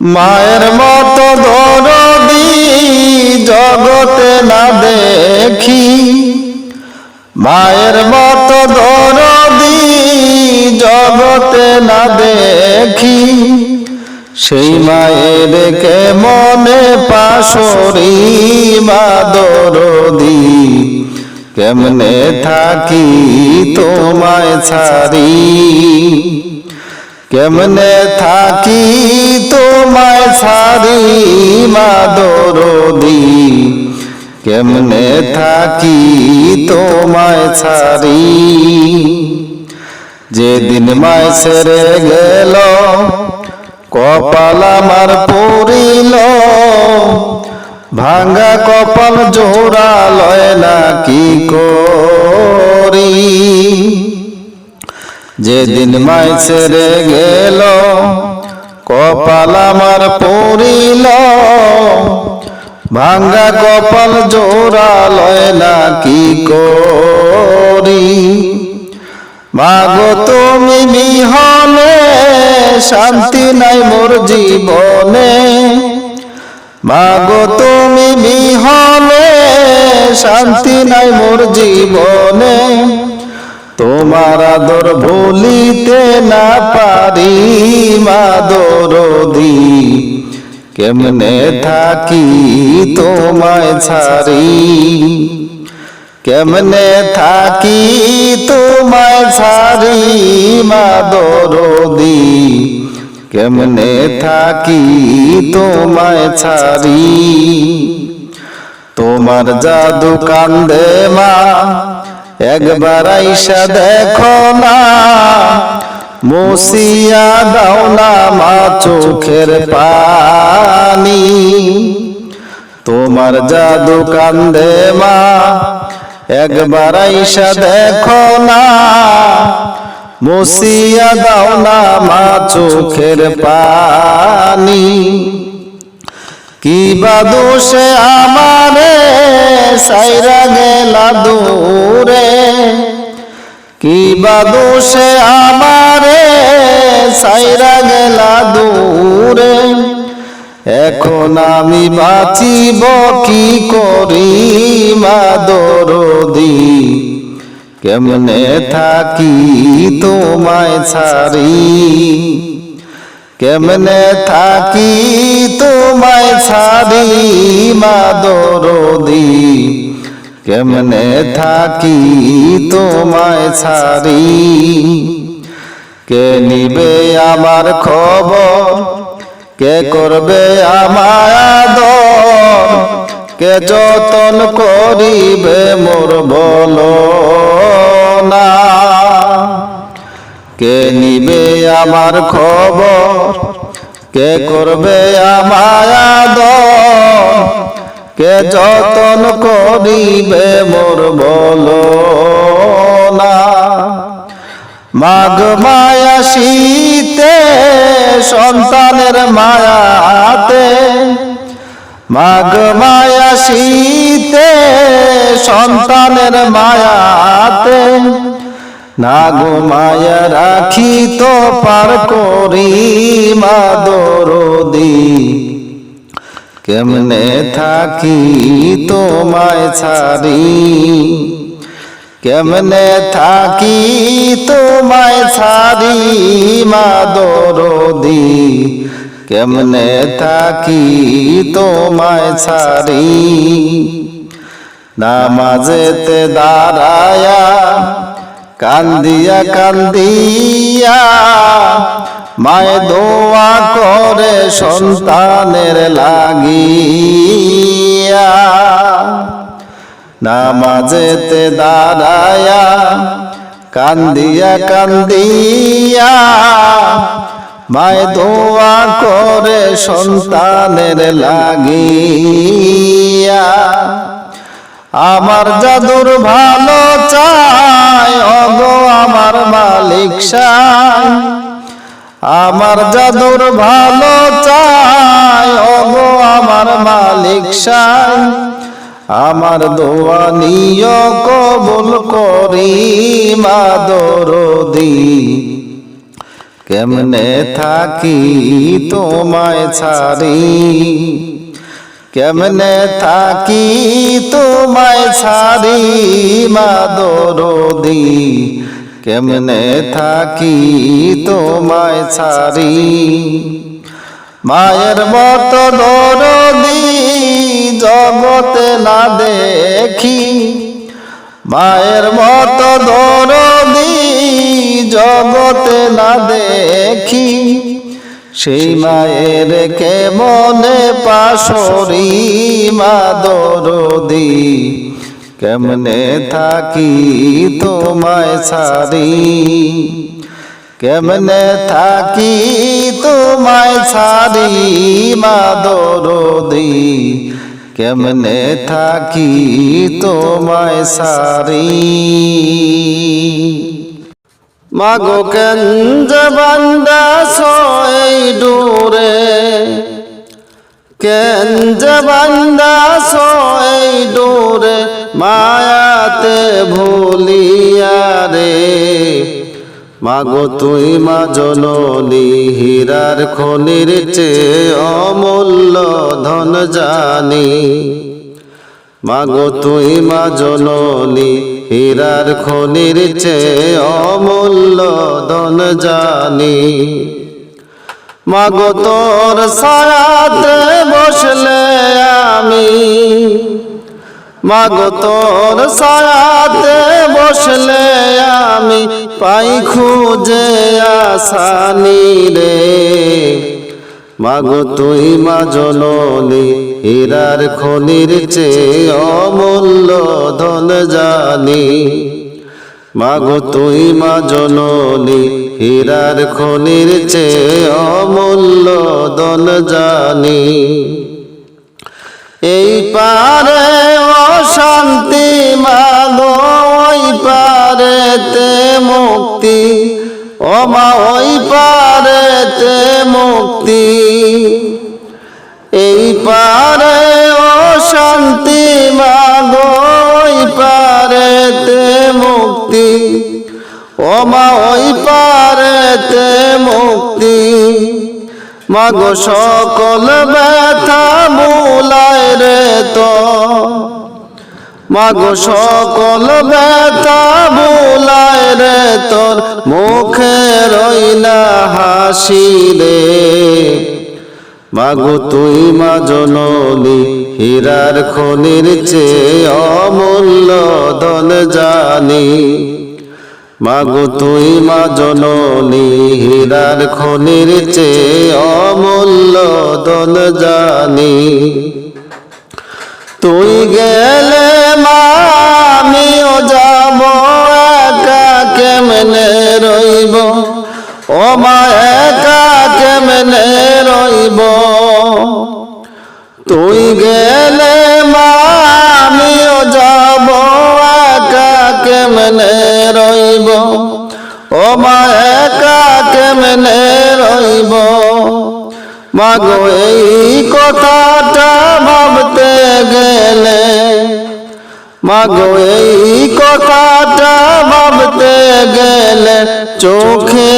মায়ের মতো দরদি জগতে না দেখি। মায়ের মতো দরদি জগতে না দেখি। সেই মায়ের কে মনে পাশরি মা দরদি? কেমনে থাকি তোমায় ছাড়ি? কেমনে থাকি ছাড়ি মা দরদি কেমনে থাকি তোমায় ছাড়ি? যেদিন মায় সেরে গেল, কপাল আমার পড়িল। ভাঙ্গা কপাল জোড়া লয় না কি করি? যেদিন মাই ছেড়ে গেল কপাল আমার পড়িল। ভাঙ্গা কপাল জোড়া লয় না কি করি? মাগো তুমি বিহনে, শান্তি নাই মোর জীবনে। মাগো তুমি বিহনে, শান্তি নাই মোর জীবনে। তোমার আদর ভুলিতে না পারি। মাদরদি কেমনে থাকি তোমায় ছাড়ি? কেমনে থাকি তোমায় ছাড়ি মাদরদি কেমনে থাকি তোমায় ছাড়ি? তোমার জাদু কান্দে মা, একবার আইসা দেখো না। মুসিয়া দাও না মা চোখের পানি। তোমার জাদু কান্দে মা, একবার আইসা দেখো না। মুসিয়া দাও না মা চোখের পানি। কি বা দোষে আমারে সাইরা গেলা দূরে। কি বা দোষে আমারে সাইরা গেলা দূরে? এখন আমি বাঁচিব কি করি মা দরদি? কেমনে থাকি তোমায় ছাড়ি? কেমনে থাকি তোমায় ছাড়ি মা দরদি? কেমনে থাকি তোমায় ছাড়ি? কে নিবে আমার খবর? কে করবে আমার কে যতন করিবে মোর বলো না কে নিবে আমার খবর? কে করবে আমার কে যতন করিবে মোর বলো না মাঘ মায়া শীতে, সন্তানের মায়াতে। মাঘ মায়া শীতে, সন্তানের মায়াতে। নাগো মায়া রাখি তো পার করি মা দরদি। কেমনে থাকি তোমায় ছাড়ি? কেমনে থাকি তোমায় ছাড়ি মা কেমনে থাকি তোমায় ছাড়ি? নামাজেতে দাঁড়ায়া কান্দিয়া কান্দিয়া, মায়ে দোয়া করে সন্তানের লাগিয়া। নামাজেতে দাঁড়ায়া কান্দিয়া কান্দিয়া, মায় দোয়া করে সন্তানের লাগিয়া। আমার জাদুর ভালো চাই অগো আমার মালিক সাই। আমার জাদুর ভালো চাই অগো আমার মালিক সাই। আমার দোয়া নিয় কবুল করি, মা দরদি। কেমনে থাকি তোমায় ছাড়ি? কেমনে থাকি তোমায় ছাড়ি মাদরদি কেমনে থাকি তোমায় ছাড়ি? মায়ের মতো দরদি জগতে না দেখি। মায়ের মতো দরদি জগতে না দেখি। সেই মায়ের কে মনে পাশরি মা দরদি কেমনে থাকি তোমায় সারি কেমনে থাকি তোমায় ছাড়ি মা দরদি কেমনে থাকি তোমায় সারি মাগো কেঞ্জ বান্দা সই ডোরে কেঞ্জ বান্দা ডোরে মায়াতে ভুলিয়া রে। মাগো তুই মা জননী হীরার খনির চেয়ে অমূল্য ধন জানি। মাগো তুই মা জননী, হীরার খনির চেয়ে অমূল্য ধন জানি। মাগো তোর সায়াতে বসলে আমি। মাগো তোর সায়াতে বসলে আমি, পাই খুঁজে আসানি রে। মাগো তুই মা জননী, হীরার খনির চেয়ে অমূল্য ধন জানি। মাগো তুই মা জননী, হীরার খনির চেয়ে অমূল্য ধন জানি। এই পারে অশান্তি মাগো, ওই পারেতে মুক্তি। ও মা ওই পারেতে মুক্তি। এই পারে অশান্তি মাগো ওই পারেতে মুক্তি। ও মা ওই পারেতে মুক্তি। মাগো সকল ব্যথা মূলায় রে তো। মাগো সকল ব্যথা মূলায় রে তোর মুখে রইনা হাসি রে। মাগো তুই মা জননী, হীরার খনির চেয়ে অমূল্য ধন জানি। মাগো তুই মা জননী, হীরার খনির চেয়ে অমূল্য ধন জানি। তুই গেলে মা আমিও যাব, একা কেমনে রইব? ও মা, একা কেমনে রইব? তুই গেলে মা আমিও যাব, একা কেমনে রইব? ও মা, একা কেমনে রইব? মাগো, এই ভাবতে গেলে? মাগো, এই কথাটা ভাবতে গেলে চোখে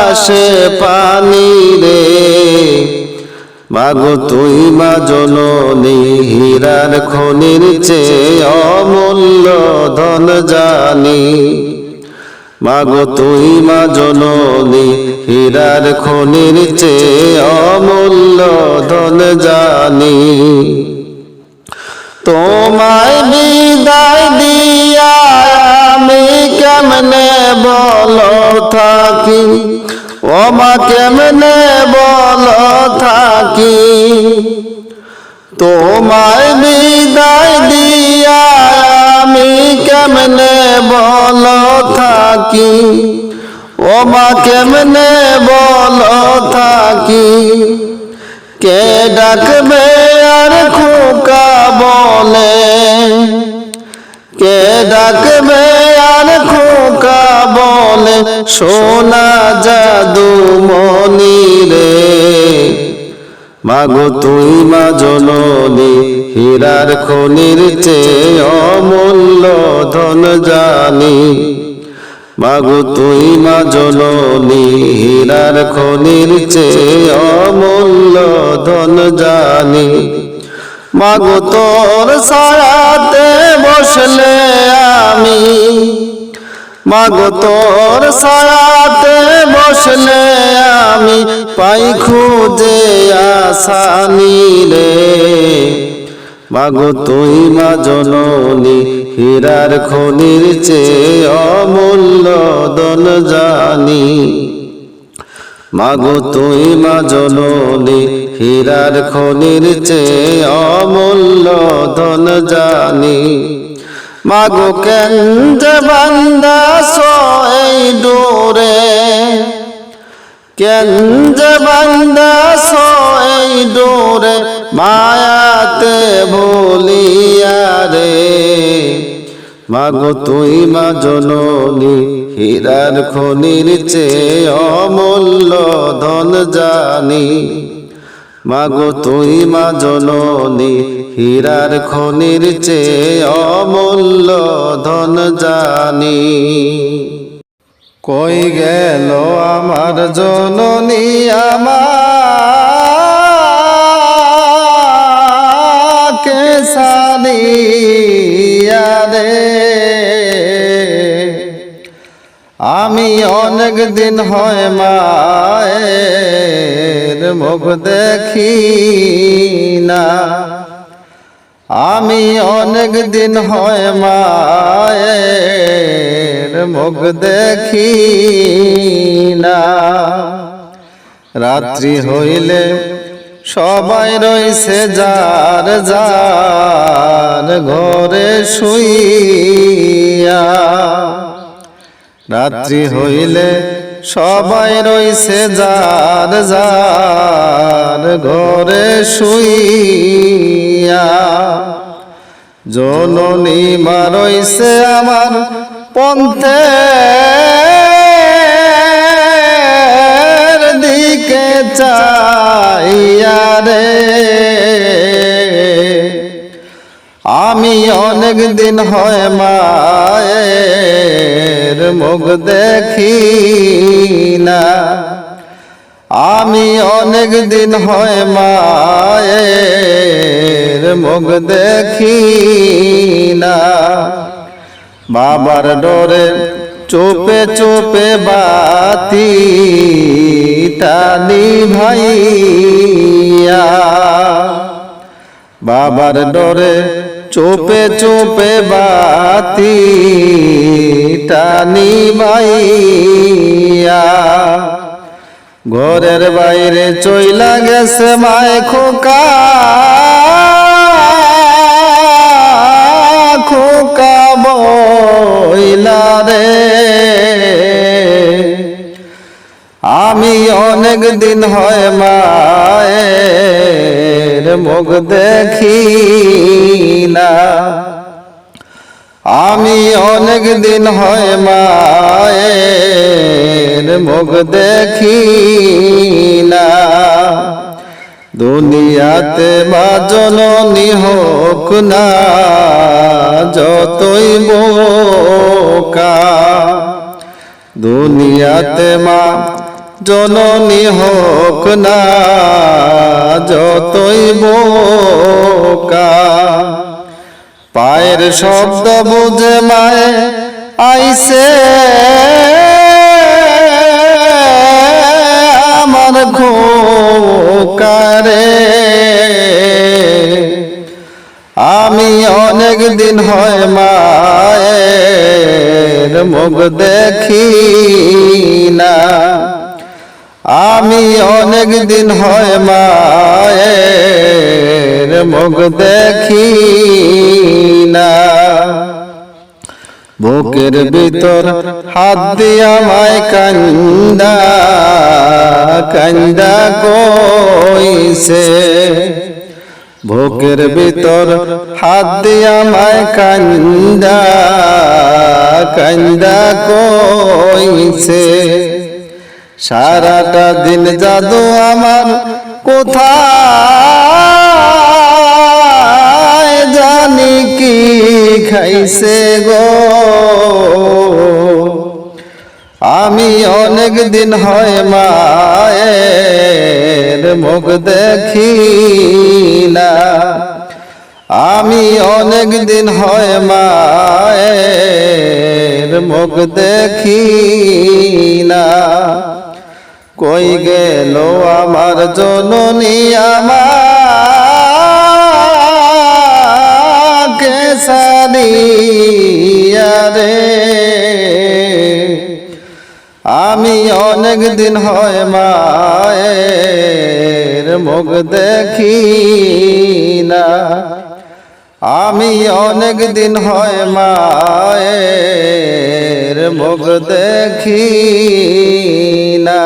আসে পানি রে। মাগো, তুই মা জননী, হীরার খনির চেয়ে অমূল্য ধন জানি। মাগো, তুই মা জননী, হীরার খনির চেয়ে অমূল্য ধন জানি। তোমায় বিদায় দিয়া আমি কেমনে বলো থাকি? ও মা কেমনে বলো থাকি? তোমায় বিদায় দিয়া আমি কেমনে বলো থাকি? ও মা কেমনে বলো থাকি? কে ডাকবে খোকা বলে। কে ডাকবে আর খোকা বলে? সোনা জাদু মনি রে। মাগো তুই মা জননী, হীরার খনির চেয়ে অমূল্য ধন জানি। মাগো তুই মা জননী, হীরার খনির চেয়ে অমূল্য ধন জানি। মাগো তোর সায়াতে বসলে আমি। মাগো তোর সায়াতে বসলে আমি, পাই খুঁজে আসানি রে মাগো তুই মা জননী, হীরার খনির চেয়ে অমূল্য দন জানি। মাগো তুই মা জননী, হীরার খনির চেয়ে অমূল্য ধন জানি। মাগো কেন যে বান্দা সই ডোরে কেন যে বান্দা সই ডোরে মায়াতে ভুলিয়া রে। মাগো তুই মা হীরার খনির চেয়ে অমূল্য ধন জানি। মাগো তুই মা জননী, হীরার খনির চেয়ে অমূল্য ধন জানি। কই গেল আমার জননী আমাকে অনেক দিন হয় মায়ের মুখ দেখি না আমি অনেক দিন হয় মায়ের মুখ দেখি না রাত্রি হইলে সবাই রয়েছে যার যার ঘরে শুইয়া। রাত্রি হইলে সবাই রইছে যার যার ঘরে শুইয়া। জননী মা রইছে আমার পন্থে। দিকে চাইয়া রে। আমি অনেক দিন হয় মায়ের মুখ দেখি না আমি অনেক দিন হয় মায়ের মুখ দেখি না বাবার ডরে চোপে চোপে বাতি টানি ভাইয়া বাবার ডরে চোপে চোপে বাতি টানি মাইয়া। ঘরের বাইরে চইলা গেছে মায় খোকা। খোকা বইলা রে। আমি অনেক দিন হয় মায়ের মুখ দেখি না আমি অনেক দিন হয় মায়ের মুখ দেখি না দুনিয়াতে মা জননী হোক না, যতই বোকা। দুনিয়াতে মা জননী হোক না, যতই বোকা। পায়ের শব্দ বুঝে মায়ে আইসে। আমার খোকারে। আমি অনেক দিন হয় মায়ের মুখ দেখি না। আমি অনেক দিন হয় মায়ের মুখ দেখি না। বুকের ভিতর হাত দিয়া মায় কান্দা কান্দা কইছে। বুকের ভিতর হাত দিয়া মায় কান্দা কান্দা কইছে। সারাটা দিন জাদু আমার কোথায় জানি কি খাইছে গো? আমি অনেক দিন হয় মায়ের মুখ দেখি না। আমি অনেক দিন হয় মায়ের মুখ দেখি না। কই গেল আমার জননী আমাকে রে? আমি অনেক দিন হয় মায়ের মুখ দেখি না। আমি অনেক দিন হয় মায়ের মুখ দেখি না।